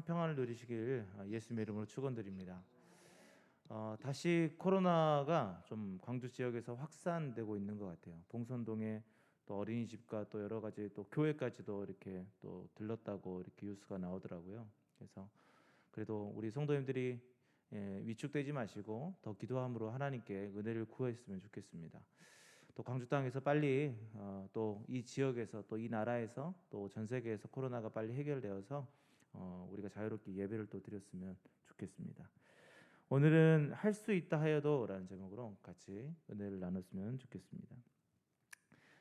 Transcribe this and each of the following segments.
참 평안을 누리시길 어, 예수님의 이름으로 축원드립니다. 어, 다시 코로나가 좀 광주 지역에서 확산되고 있는 것 같아요. 봉선동에 또 어린이집과 또 여러 가지 또 교회까지도 이렇게 또 들렀다고 이렇게 뉴스가 나오더라고요. 그래서 그래도 우리 성도님들이 예, 위축되지 마시고 더 기도함으로 하나님께 은혜를 구했으면 좋겠습니다. 또 광주 땅에서 빨리 어, 또 이 지역에서 또 이 나라에서 또 전 세계에서 코로나가 빨리 해결되어서 어, 우리가 자유롭게 예배를 또 드렸으면 좋겠습니다. 오늘은 할 수 있다 하여도라는 제목으로 같이 은혜를 나눴으면 좋겠습니다.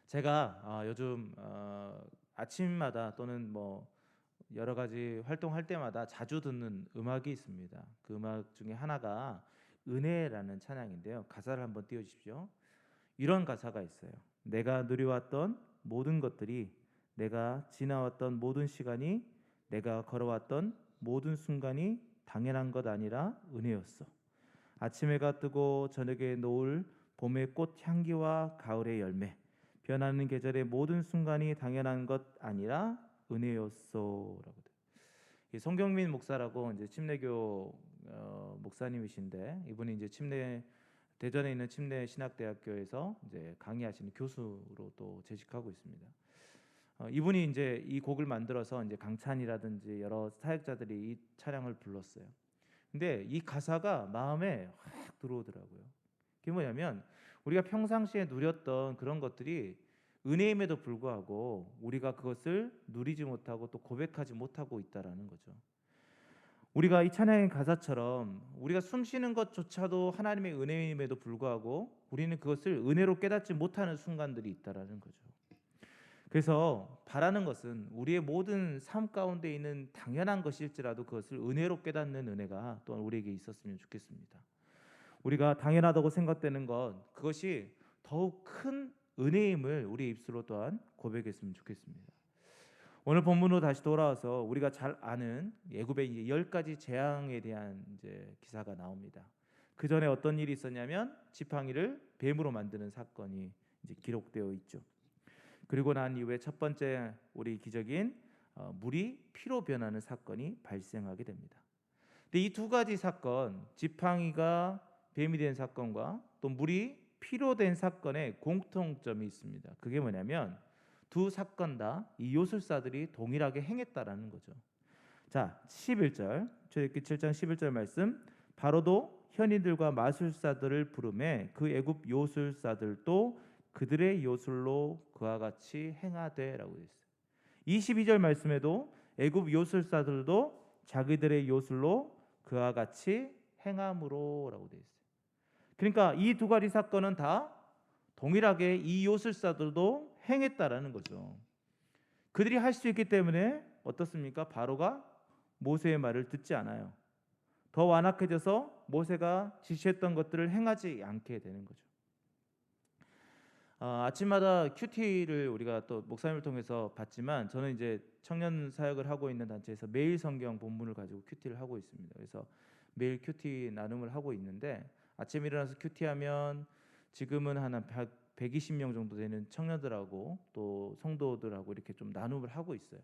제가 어, 요즘 어, 아침마다 또는 뭐 여러 가지 활동할 때마다 자주 듣는 음악이 있습니다. 그 음악 중에 하나가 은혜라는 찬양인데요. 가사를 한번 띄워 주십시오. 이런 가사가 있어요. 내가 누려왔던 모든 것들이 내가 지나왔던 모든 시간이 내가 걸어왔던 모든 순간이 당연한 것 아니라 은혜였어. 아침 해가 뜨고 저녁에 노을 봄의 꽃 향기와 가을의 열매 변하는 계절의 모든 순간이 당연한 것 아니라 은혜였소라고 돼요. 이 송경민 목사라고 이제 침례교 어, 목사님이신데 이분이 이제 침례 대전에 있는 침례 신학대학교에서 이제 강의하시는 교수로 또 재직하고 있습니다. 어, 이분이 이제 이 곡을 만들어서 이제 강찬이라든지 여러 사역자들이 이 차량을 불렀어요. 근데 이 가사가 마음에 확 들어오더라고요. 그게 뭐냐면 우리가 평상시에 누렸던 그런 것들이 은혜임에도 불구하고 우리가 그것을 누리지 못하고 또 고백하지 못하고 있다라는 거죠. 우리가 이 찬양의 가사처럼 우리가 숨 쉬는 것조차도 하나님의 은혜임에도 불구하고 우리는 그것을 은혜로 깨닫지 못하는 순간들이 있다라는 거죠. 그래서 바라는 것은 우리의 모든 삶 가운데 있는 당연한 것일지라도 그것을 은혜로 깨닫는 은혜가 또한 우리에게 있었으면 좋겠습니다. 우리가 당연하다고 생각되는 것 그것이 더욱 큰 은혜임을 우리 입술로 또한 고백했으면 좋겠습니다. 오늘 본문으로 다시 돌아와서 우리가 잘 아는 예굽의 이제 열 가지 재앙에 대한 이제 기사가 나옵니다. 그 전에 어떤 일이 있었냐면 지팡이를 뱀으로 만드는 사건이 이제 기록되어 있죠. 그리고 난 이후에 첫 번째 우리 기적인 어, 물이 피로 변하는 사건이 발생하게 됩니다. 근데 이 두 가지 사건, 지팡이가 뱀이 된 사건과 또 물이 피로 된 사건에 공통점이 있습니다. 그게 뭐냐면 두 사건 다 이 요술사들이 동일하게 행했다라는 거죠. 자, 11절. 출애굽기 7장 11절 말씀. 바로도 현인들과 마술사들을 부르매 그 애굽 요술사들도 그들의 요술로 그와 같이 행하되라고 되어 있어요. 22절 말씀에도 애굽 요술사들도 자기들의 요술로 그와 같이 행함으로라고 되어 있어요. 그러니까 이 두 가지 사건은 다 동일하게 이 요술사들도 행했다라는 거죠. 그들이 할 수 있기 때문에 어떻습니까? 바로가 모세의 말을 듣지 않아요. 더 완악해져서 모세가 지시했던 것들을 행하지 않게 되는 거죠. 어, 아침마다 큐티를 우리가 또 목사님을 통해서 받지만 저는 이제 청년 사역을 하고 있는 단체에서 매일 성경 본문을 가지고 큐티를 하고 있습니다. 그래서 매일 큐티 나눔을 하고 있는데 아침 일어나서 큐티하면 지금은 한 100, 120명 정도 되는 청년들하고 또 성도들하고 이렇게 좀 나눔을 하고 있어요.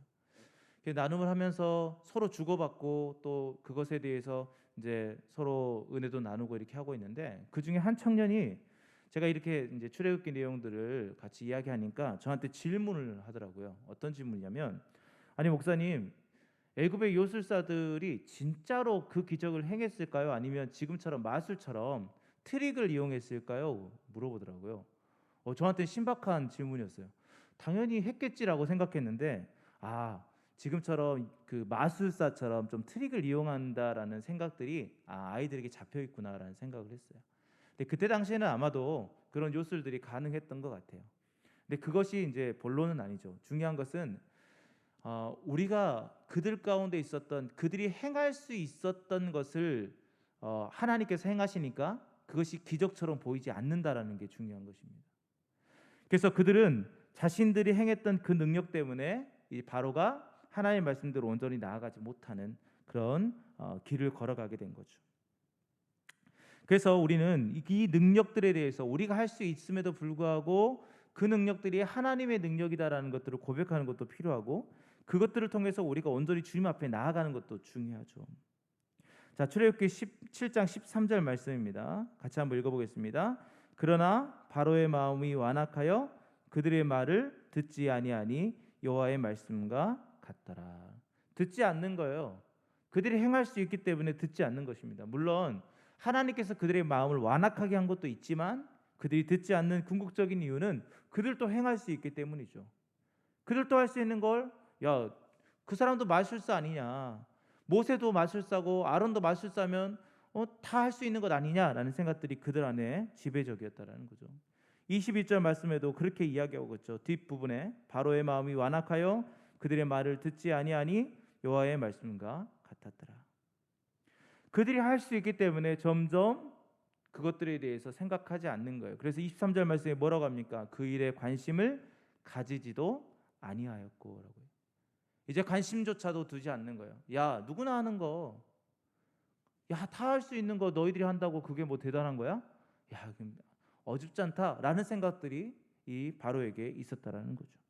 그 나눔을 하면서 서로 주고받고 또 그것에 대해서 이제 서로 은혜도 나누고 이렇게 하고 있는데 그 중에 한 청년이 제가 이렇게 이제 출애굽기 내용들을 같이 이야기하니까 저한테 질문을 하더라고요. 어떤 질문이냐면 아니 목사님 애굽의 요술사들이 진짜로 그 기적을 행했을까요? 아니면 지금처럼 마술처럼 트릭을 이용했을까요? 물어보더라고요. 어, 저한테 신박한 질문이었어요. 당연히 했겠지라고 생각했는데 아 지금처럼 그 마술사처럼 좀 트릭을 이용한다라는 생각들이 아, 아이들에게 잡혀 있구나라는 생각을 했어요. 근데 그때 당시에는 아마도 그런 요술들이 가능했던 것 같아요. 근데 그것이 이제 본론은 아니죠. 중요한 것은 어, 우리가 그들 가운데 있었던 그들이 행할 수 있었던 것을 어, 하나님께서 행하시니까 그것이 기적처럼 보이지 않는다라는 게 중요한 것입니다. 그래서 그들은 자신들이 행했던 그 능력 때문에 이 바로가 하나님의 말씀대로 온전히 나아가지 못하는 그런 어, 길을 걸어가게 된 거죠. 그래서 우리는 이 능력들에 대해서 우리가 할 수 있음에도 불구하고 그 능력들이 하나님의 능력이다라는 것들을 고백하는 것도 필요하고 그것들을 통해서 우리가 온전히 주님 앞에 나아가는 것도 중요하죠. 자, 출애굽기 17장 13절 말씀입니다. 같이 한번 읽어 보겠습니다. 그러나 바로의 마음이 완악하여 그들의 말을 듣지 아니하니 여호와의 말씀과 같더라. 듣지 않는 거예요. 그들이 행할 수 있기 때문에 듣지 않는 것입니다. 물론 하나님께서 그들의 마음을 완악하게 한 것도 있지만 그들이 듣지 않는 궁극적인 이유는 그들도 행할 수 있기 때문이죠. 그들도 할 수 있는 걸 야, 그 사람도 마술사 아니냐. 모세도 마술사고 아론도 마술사면 어, 다 할 수 있는 것 아니냐라는 생각들이 그들 안에 지배적이었다라는 거죠. 22절 말씀에도 그렇게 이야기하고 있죠. 뒷부분에 바로의 마음이 완악하여 그들의 말을 듣지 아니하니 여호와의 말씀과 같았더라. 그들이 할 수 있기 때문에 점점 그것들에 대해서 생각하지 않는 거예요. 그래서 23절 말씀에 뭐라고 합니까? 그 일에 관심을 가지지도 아니하였고라고요. 이제 관심조차도 두지 않는 거예요. 야, 누구나 하는 거. 야, 다 할 수 있는 거 너희들이 한다고 그게 뭐 대단한 거야? 야, 어줍지 않다라는 생각들이 이 바로에게 있었다라는 거죠.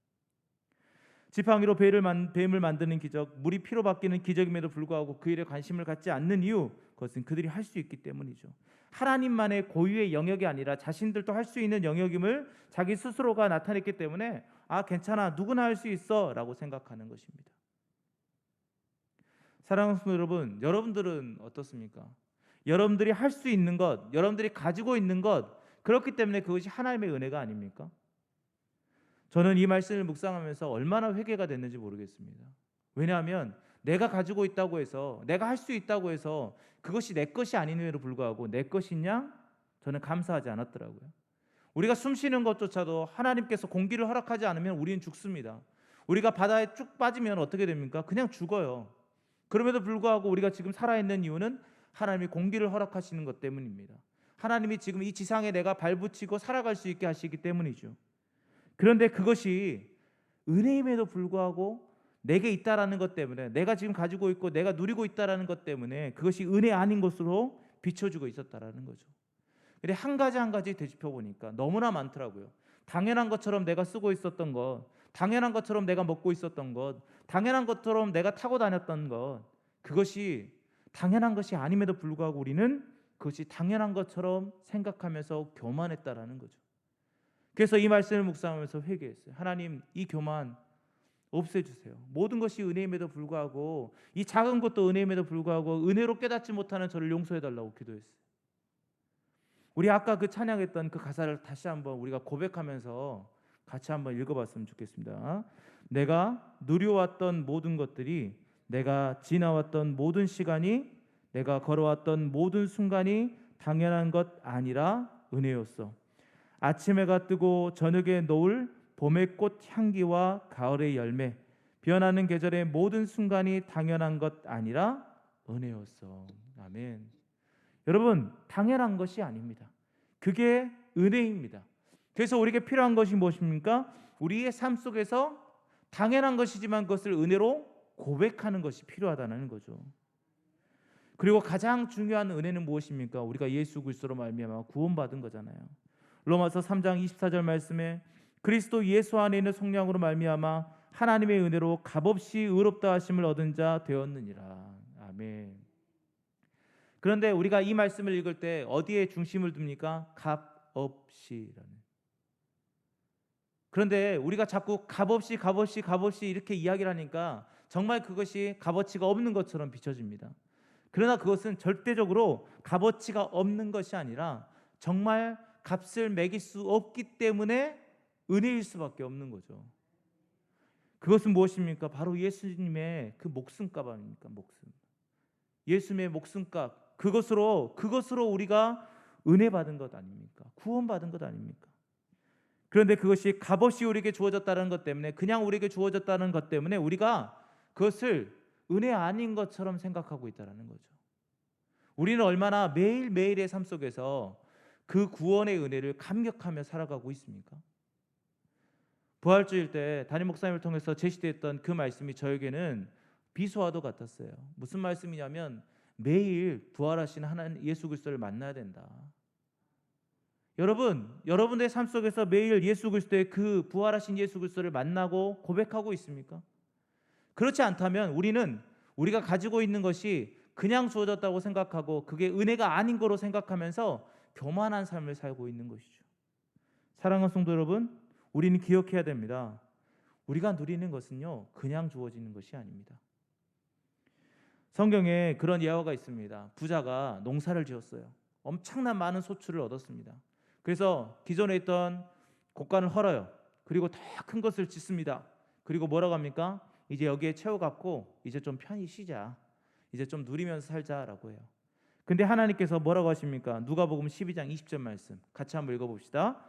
지팡이로 뱀을, 만, 뱀을 만드는 기적, 물이 피로 바뀌는 기적임에도 불구하고 그 일에 관심을 갖지 않는 이유, 그것은 그들이 할 수 있기 때문이죠. 하나님만의 고유의 영역이 아니라 자신들도 할 수 있는 영역임을 자기 스스로가 나타냈기 때문에 아 괜찮아 누구나 할 수 있어라고 생각하는 것입니다. 사랑하는 여러분, 여러분들은 어떻습니까? 여러분들이 할 수 있는 것, 여러분들이 가지고 있는 것 그렇기 때문에 그것이 하나님의 은혜가 아닙니까? 저는 이 말씀을 묵상하면서 얼마나 회개가 됐는지 모르겠습니다. 왜냐하면 내가 가지고 있다고 해서 내가 할 수 있다고 해서 그것이 내 것이 아님에도 불구하고 내 것이냐 저는 감사하지 않았더라고요. 우리가 숨 쉬는 것조차도 하나님께서 공기를 허락하지 않으면 우리는 죽습니다. 우리가 바다에 쭉 빠지면 어떻게 됩니까? 그냥 죽어요. 그럼에도 불구하고 우리가 지금 살아있는 이유는 하나님이 공기를 허락하시는 것 때문입니다. 하나님이 지금 이 지상에 내가 발붙이고 살아갈 수 있게 하시기 때문이죠. 그런데 그것이 은혜임에도 불구하고 내게 있다라는 것 때문에 내가 지금 가지고 있고 내가 누리고 있다라는 것 때문에 그것이 은혜 아닌 것으로 비춰주고 있었다라는 거죠. 근데 한 가지 한 가지 되짚어 보니까 너무나 많더라고요. 당연한 것처럼 내가 쓰고 있었던 것, 당연한 것처럼 내가 먹고 있었던 것, 당연한 것처럼 내가 타고 다녔던 것, 그것이 당연한 것이 아님에도 불구하고 우리는 그것이 당연한 것처럼 생각하면서 교만했다라는 거죠. 그래서 이 말씀을 묵상하면서 회개했어요. 하나님, 이 교만 없애주세요. 모든 것이 은혜임에도 불구하고 이 작은 것도 은혜임에도 불구하고 은혜로 깨닫지 못하는 저를 용서해달라고 기도했어요. 우리 아까 그 찬양했던 그 가사를 다시 한번 우리가 고백하면서 같이 한번 읽어봤으면 좋겠습니다. 내가 누려왔던 모든 것들이 내가 지나왔던 모든 시간이 내가 걸어왔던 모든 순간이 당연한 것 아니라 은혜였어. 아침 해가 뜨고 저녁에 노을 봄의 꽃 향기와 가을의 열매 변하는 계절의 모든 순간이 당연한 것 아니라 은혜였어. 아멘. 여러분, 당연한 것이 아닙니다. 그게 은혜입니다. 그래서 우리에게 필요한 것이 무엇입니까? 우리의 삶 속에서 당연한 것이지만 그것을 은혜로 고백하는 것이 필요하다는 거죠. 그리고 가장 중요한 은혜는 무엇입니까? 우리가 예수 그리스도로 말미암아 구원받은 거잖아요. 로마서 3장 24절 말씀에 그리스도 예수 안에 있는 성령으로 말미암아 하나님의 은혜로 값없이 의롭다 하심을 얻은 자 되었느니라. 아멘. 그런데 우리가 이 말씀을 읽을 때 어디에 중심을 둡니까? 값없이라는. 그런데 우리가 자꾸 값없이 값없이 값없이 이렇게 이야기를 하니까 정말 그것이 값어치가 없는 것처럼 비춰집니다. 그러나 그것은 절대적으로 값어치가 없는 것이 아니라 정말 값을 매길 수 없기 때문에 은혜일 수밖에 없는 거죠. 그것은 무엇입니까? 바로 예수님의 그 목숨값 아닙니까? 목숨. 예수님의 목숨값. 그것으로 그것으로 우리가 은혜 받은 것 아닙니까? 구원 받은 것 아닙니까? 그런데 그것이 값없이 우리에게 주어졌다는 것 때문에 그냥 우리에게 주어졌다는 것 때문에 우리가 그것을 은혜 아닌 것처럼 생각하고 있다는 거죠. 우리는 얼마나 매일매일의 삶 속에서 그 구원의 은혜를 감격하며 살아가고 있습니까? 부활주일 때 담임 목사님을 통해서 제시됐던 그 말씀이 저에게는 비수와도 같았어요. 무슨 말씀이냐면 매일 부활하신 하나님 예수 그리스도를 만나야 된다. 여러분, 여러분의 삶 속에서 매일 예수 그리스도의 그 부활하신 예수 그리스도를 만나고 고백하고 있습니까? 그렇지 않다면 우리는 우리가 가지고 있는 것이 그냥 주어졌다고 생각하고 그게 은혜가 아닌 거로 생각하면서 교만한 삶을 살고 있는 것이죠. 사랑하는 성도 여러분, 우리는 기억해야 됩니다. 우리가 누리는 것은요, 그냥 주어지는 것이 아닙니다. 성경에 그런 예화가 있습니다. 부자가 농사를 지었어요. 엄청난 많은 소출을 얻었습니다. 그래서 기존에 있던 곡간을 헐어요. 그리고 더 큰 것을 짓습니다. 그리고 뭐라고 합니까? 이제 여기에 채워갖고 이제 좀 편히 쉬자. 이제 좀 누리면서 살자라고 해요. 근데 하나님께서 뭐라고 하십니까? 누가복음 12장 20절 말씀 같이 한번 읽어봅시다.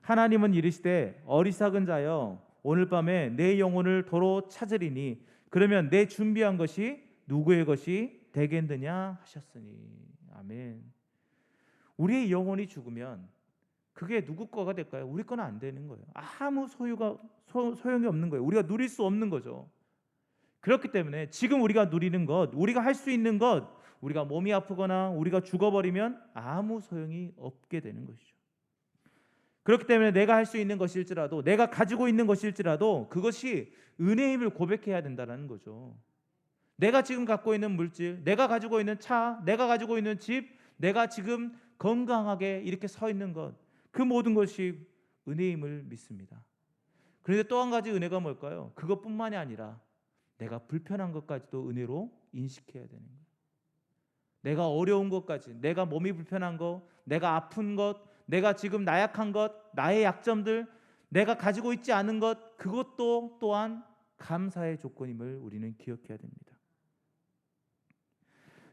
하나님은 이르시되 어리석은 자여 오늘 밤에 내 영혼을 도로 찾으리니 그러면 내 준비한 것이 누구의 것이 되겠느냐 하셨으니 아멘. 우리의 영혼이 죽으면 그게 누구 거가 될까요? 우리 거는 안 되는 거예요. 아무 소유가 소, 소용이 없는 거예요. 우리가 누릴 수 없는 거죠. 그렇기 때문에 지금 우리가 누리는 것, 우리가 할 수 있는 것, 우리가 몸이 아프거나 우리가 죽어버리면 아무 소용이 없게 되는 것이죠. 그렇기 때문에 내가 할 수 있는 것일지라도 내가 가지고 있는 것일지라도 그것이 은혜의 힘을 고백해야 된다는 거죠. 내가 지금 갖고 있는 물질, 내가 가지고 있는 차, 내가 가지고 있는 집, 내가 지금 건강하게 이렇게 서 있는 것, 그 모든 것이 은혜의 힘을 믿습니다. 그런데 또 한 가지 은혜가 뭘까요? 그것뿐만이 아니라 내가 불편한 것까지도 은혜로 인식해야 되는 거예요. 내가 어려운 것까지, 내가 몸이 불편한 것, 내가 아픈 것, 내가 지금 나약한 것, 나의 약점들, 내가 가지고 있지 않은 것, 그것도 또한 감사의 조건임을 우리는 기억해야 됩니다.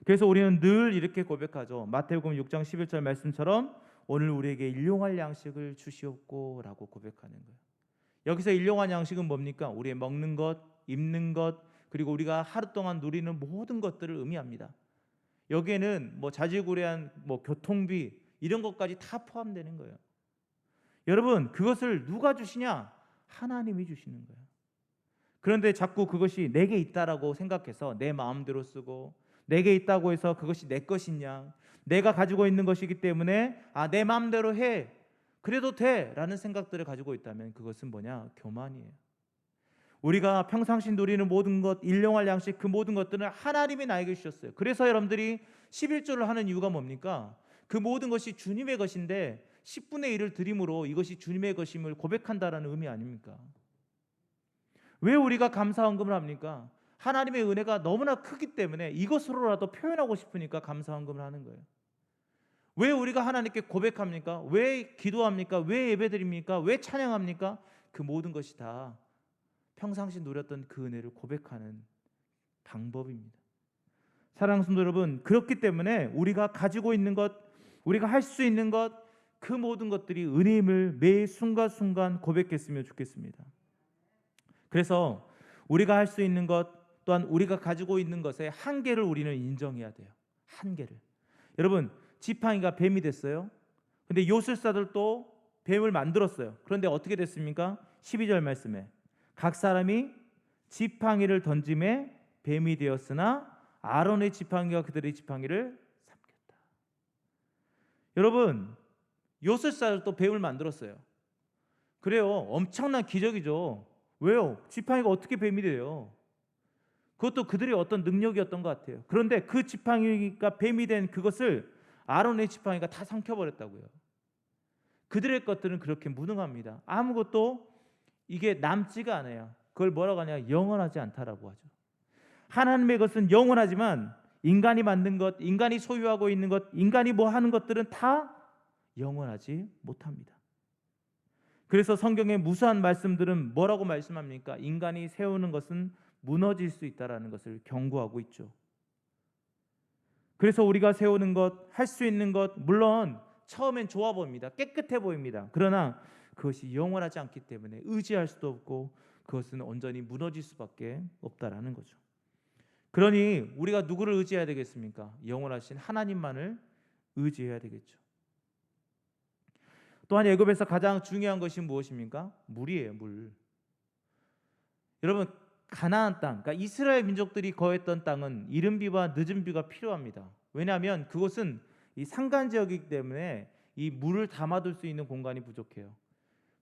그래서 우리는 늘 이렇게 고백하죠. 마태복음 6장 11절 말씀처럼 오늘 우리에게 일용할 양식을 주시옵고라고 고백하는 거예요. 여기서 일용할 양식은 뭡니까? 우리의 먹는 것, 입는 것, 그리고 우리가 하루 동안 누리는 모든 것들을 의미합니다. 여기에는 뭐 자질구레한 뭐 교통비 이런 것까지 다 포함되는 거예요. 여러분, 그것을 누가 주시냐? 하나님이 주시는 거예요. 그런데 자꾸 그것이 내게 있다라고 생각해서 내 마음대로 쓰고 내게 있다고 해서 그것이 내 것이냐? 내가 가지고 있는 것이기 때문에 아, 내 마음대로 해. 그래도 돼라는 생각들을 가지고 있다면 그것은 뭐냐? 교만이에요. 우리가 평상시 누리는 모든 것, 일용할 양식 그 모든 것들은 하나님이 나에게 주셨어요. 그래서 여러분들이 11조를 하는 이유가 뭡니까? 그 모든 것이 주님의 것인데 10분의 1을 드림으로 이것이 주님의 것임을 고백한다라는 의미 아닙니까? 왜 우리가 감사 헌금을 합니까? 하나님의 은혜가 너무나 크기 때문에 이것으로라도 표현하고 싶으니까 감사 헌금을 하는 거예요. 왜 우리가 하나님께 고백합니까? 왜 기도합니까? 왜 예배드립니까? 왜 찬양합니까? 그 모든 것이 다 평상시 누렸던 그 은혜를 고백하는 방법입니다. 사랑하는 여러분, 그렇기 때문에 우리가 가지고 있는 것, 우리가 할 수 있는 것, 그 모든 것들이 은혜임을 매 순간순간 고백했으면 좋겠습니다. 그래서 우리가 할 수 있는 것 또한 우리가 가지고 있는 것의 한계를 우리는 인정해야 돼요. 한계를. 여러분, 지팡이가 뱀이 됐어요. 근데 요술사들도 뱀을 만들었어요. 그런데 어떻게 됐습니까? 12절 말씀에 각 사람이 지팡이를 던짐에 뱀이 되었으나 아론의 지팡이가 그들의 지팡이를 삼켰다. 여러분, 요술사들도 뱀을 만들었어요. 그래요. 엄청난 기적이죠. 왜요? 지팡이가 어떻게 뱀이 돼요? 그것도 그들의 어떤 능력이었던 것 같아요. 그런데 그 지팡이가 뱀이 된 그것을 아론의 지팡이가 다 삼켜버렸다고요. 그들의 것들은 그렇게 무능합니다. 아무것도 이게 남지가 않아요. 그걸 뭐라고 하냐? 영원하지 않다라고 하죠. 하나님의 것은 영원하지만 인간이 만든 것, 인간이 소유하고 있는 것, 인간이 뭐 하는 것들은 다 영원하지 못합니다. 그래서 성경의 무수한 말씀들은 뭐라고 말씀합니까? 인간이 세우는 것은 무너질 수 있다라는 것을 경고하고 있죠. 그래서 우리가 세우는 것, 할 수 있는 것, 물론 처음엔 좋아 보입니다. 깨끗해 보입니다. 그러나 그것이 영원하지 않기 때문에 의지할 수도 없고 그것은 온전히 무너질 수밖에 없다라는 거죠. 그러니 우리가 누구를 의지해야 되겠습니까? 영원하신 하나님만을 의지해야 되겠죠. 또한 애굽에서 가장 중요한 것이 무엇입니까? 물이에요, 물. 여러분 가나안 땅, 그러니까 이스라엘 민족들이 거했던 땅은 이른 비와 늦은 비가 필요합니다. 왜냐하면 그곳은 이 산간 지역이기 때문에 이 물을 담아둘 수 있는 공간이 부족해요.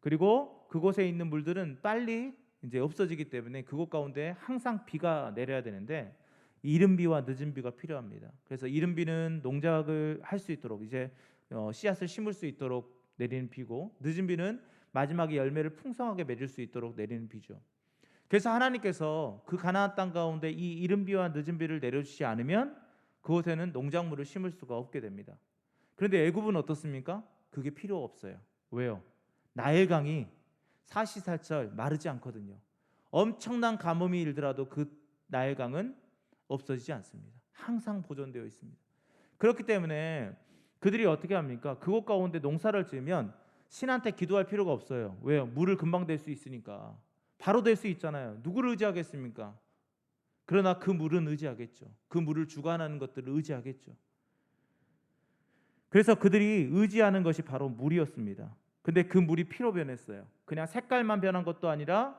그리고 그곳에 있는 물들은 빨리 이제 없어지기 때문에 그곳 가운데 항상 비가 내려야 되는데 이른 비와 늦은 비가 필요합니다. 그래서 이른 비는 농작을 할 수 있도록 이제 어, 씨앗을 심을 수 있도록 내리는 비고 늦은 비는 마지막에 열매를 풍성하게 맺을 수 있도록 내리는 비죠. 그래서 하나님께서 그 가나안 땅 가운데 이 이른 비와 늦은 비를 내려주지 않으면 그곳에는 농작물을 심을 수가 없게 됩니다. 그런데 애굽은 어떻습니까? 그게 필요 없어요. 왜요? 나일강이 사시사철 마르지 않거든요. 엄청난 가뭄이 일더라도 그 나일강은 없어지지 않습니다. 항상 보존되어 있습니다. 그렇기 때문에 그들이 어떻게 합니까? 그곳 가운데 농사를 지으면 신한테 기도할 필요가 없어요. 왜요? 물을 금방 댈 수 있으니까. 바로 될 수 있잖아요. 누구를 의지하겠습니까? 그러나 그 물은 의지하겠죠. 그 물을 주관하는 것들을 의지하겠죠. 그래서 그들이 의지하는 것이 바로 물이었습니다. 근데 그 물이 피로 변했어요. 그냥 색깔만 변한 것도 아니라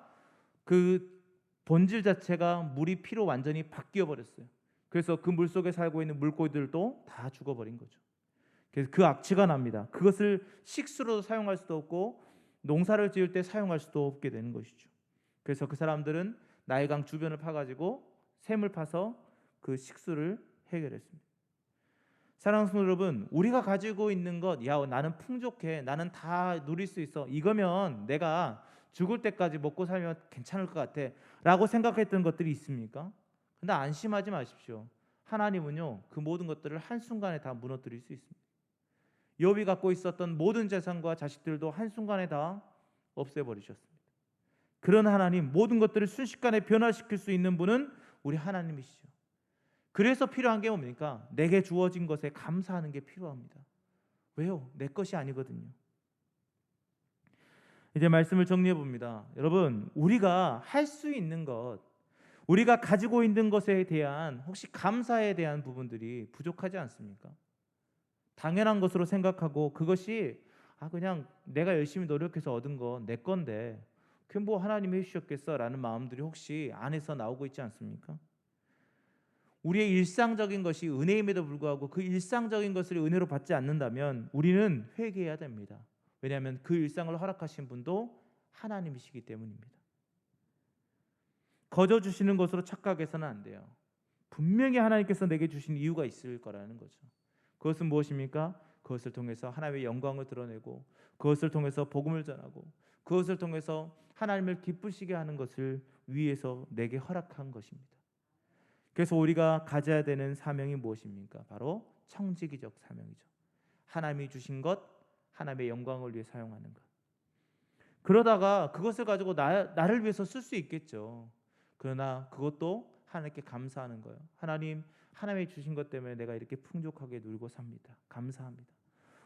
그 본질 자체가 물이 피로 완전히 바뀌어 버렸어요. 그래서 그 물 속에 살고 있는 물고기들도 다 죽어버린 거죠. 그래서 그 악취가 납니다. 그것을 식수로 사용할 수도 없고 농사를 지을 때 사용할 수도 없게 되는 것이죠. 그래서 그 사람들은 나일강 주변을 파가지고 샘을 파서 그 식수를 해결했습니다. 성도 여러분, 우리가 가지고 있는 것, 야 나는 풍족해, 나는 다 누릴 수 있어. 이거면 내가 죽을 때까지 먹고 살면 괜찮을 것 같아.라고 생각했던 것들이 있습니까? 근데 안심하지 마십시오. 하나님은요 그 모든 것들을 한 순간에 다 무너뜨릴 수 있습니다. 욥이 갖고 있었던 모든 재산과 자식들도 한 순간에 다 없애버리셨습니다. 그런 하나님 모든 것들을 순식간에 변화시킬 수 있는 분은 우리 하나님이시죠. 그래서 필요한 게 뭡니까? 내게 주어진 것에 감사하는 게 필요합니다. 왜요? 내 것이 아니거든요. 이제 말씀을 정리해 봅니다. 여러분, 우리가 할 수 있는 것, 우리가 가지고 있는 것에 대한 혹시 감사에 대한 부분들이 부족하지 않습니까? 당연한 것으로 생각하고 그것이 아 그냥 내가 열심히 노력해서 얻은 거내 건데 그뭐 하나님이 해주셨겠어라는 마음들이 혹시 안에서 나오고 있지 않습니까? 우리의 일상적인 것이 은혜임에도 불구하고 그 일상적인 것을 은혜로 받지 않는다면 우리는 회개해야 됩니다. 왜냐하면 그 일상을 허락하신 분도 하나님이시기 때문입니다. 거저 주시는 것으로 착각해서는 안 돼요. 분명히 하나님께서 내게 주신 이유가 있을 거라는 거죠. 그것은 무엇입니까? 그것을 통해서 하나님의 영광을 드러내고 그것을 통해서 복음을 전하고 그것을 통해서 하나님을 기쁘시게 하는 것을 위해서 내게 허락한 것입니다. 그래서 우리가 가져야 되는 사명이 무엇입니까? 바로 청지기적 사명이죠. 하나님이 주신 것, 하나님의 영광을 위해 사용하는 것. 그러다가 그것을 가지고 나, 나를 위해서 쓸 수 있겠죠. 그러나 그것도 하나님께 감사하는 거예요. 하나님, 하나님이 주신 것 때문에 내가 이렇게 풍족하게 누리고 삽니다. 감사합니다.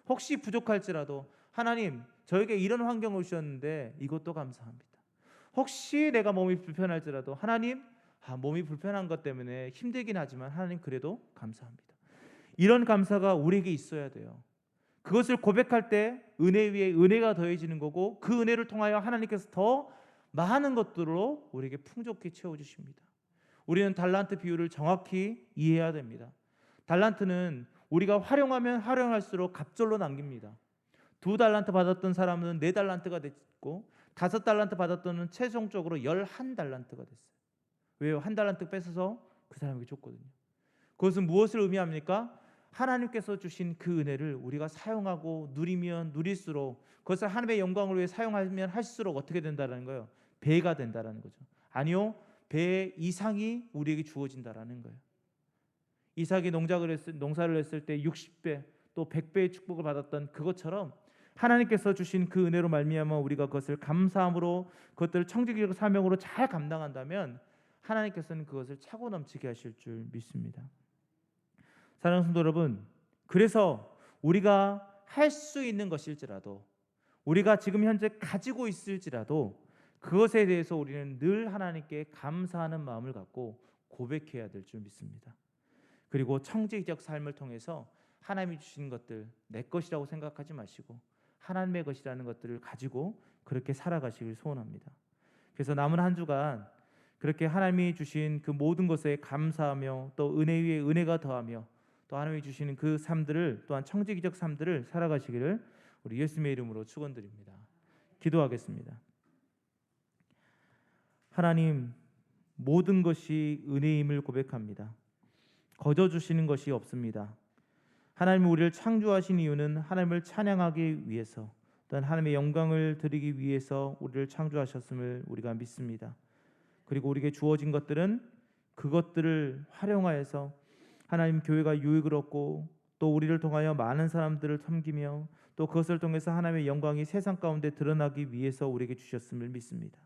혹시 부족할지라도 하나님, 저에게 이런 환경을 주셨는데 이것도 감사합니다. 혹시 내가 몸이 불편할지라도 하나님, 아, 몸이 불편한 것 때문에 힘들긴 하지만 하나님 그래도 감사합니다. 이런 감사가 우리에게 있어야 돼요. 그것을 고백할 때 은혜 위에 은혜가 더해지는 거고 그 은혜를 통하여 하나님께서 더 많은 것들로 우리에게 풍족히 채워 주십니다. 우리는 달란트 비율을 정확히 이해해야 됩니다. 달란트는 우리가 활용하면 활용할수록 갑절로 남깁니다. 두 달란트 받았던 사람은 네 달란트가 됐고 다섯 달란트 받았던 최종적으로 열한 달란트가 됐어요. 왜요? 한 달란트 뺏어서 그 사람에게 줬거든요. 그것은 무엇을 의미합니까? 하나님께서 주신 그 은혜를 우리가 사용하고 누리면 누릴수록 그것을 하나님의 영광을 위해 사용하면 할수록 어떻게 된다는 거예요? 배가 된다라는 거죠. 아니요. 배 이상이 우리에게 주어진다라는 거예요. 이삭이 농작을 했을 농사를 했을 때 60배 또 100배의 축복을 받았던 그것처럼 하나님께서 주신 그 은혜로 말미암아 우리가 그것을 감사함으로 그것들을 청지기적 사명으로 잘 감당한다면 하나님께서는 그것을 차고 넘치게 하실 줄 믿습니다. 사랑하는 성도 여러분, 그래서 우리가 할 수 있는 것일지라도 우리가 지금 현재 가지고 있을지라도 그것에 대해서 우리는 늘 하나님께 감사하는 마음을 갖고 고백해야 될 줄 믿습니다. 그리고 청지기적 삶을 통해서 하나님이 주신 것들 내 것이라고 생각하지 마시고 하나님의 것이라는 것들을 가지고 그렇게 살아가시길 소원합니다. 그래서 남은 한 주간 그렇게 하나님이 주신 그 모든 것에 감사하며 또 은혜 위에 은혜가 더하며 또 하나님이 주시는 그 삶들을 또한 청지기적 삶들을 살아가시기를 우리 예수님의 이름으로 축원드립니다. 기도하겠습니다. 하나님 모든 것이 은혜임을 고백합니다. 거저 주시는 것이 없습니다. 하나님 우리를 창조하신 이유는 하나님을 찬양하기 위해서 또한 하나님의 영광을 드리기 위해서 우리를 창조하셨음을 우리가 믿습니다. 그리고 우리에게 주어진 것들은 그것들을 활용하여서 하나님 교회가 유익을 얻고 또 우리를 통하여 많은 사람들을 섬기며 또 그것을 통해서 하나님의 영광이 세상 가운데 드러나기 위해서 우리에게 주셨음을 믿습니다.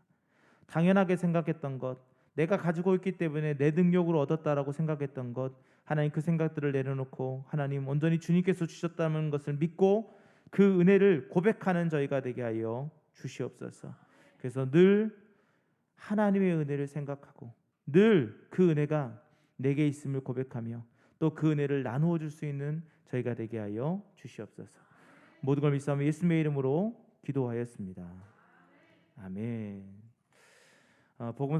당연하게 생각했던 것, 내가 가지고 있기 때문에 내 능력으로 얻었다라고 생각했던 것, 하나님 그 생각들을 내려놓고 하나님 온전히 주님께서 주셨다는 것을 믿고 그 은혜를 고백하는 저희가 되게 하여 주시옵소서. 그래서 늘 하나님의 은혜를 생각하고 늘 그 은혜가 내게 있음을 고백하며 또 그 은혜를 나누어 줄 수 있는 저희가 되게 하여 주시옵소서. 모든 걸 믿사오며 예수님의 이름으로 기도하였습니다. 아멘. 어, 복음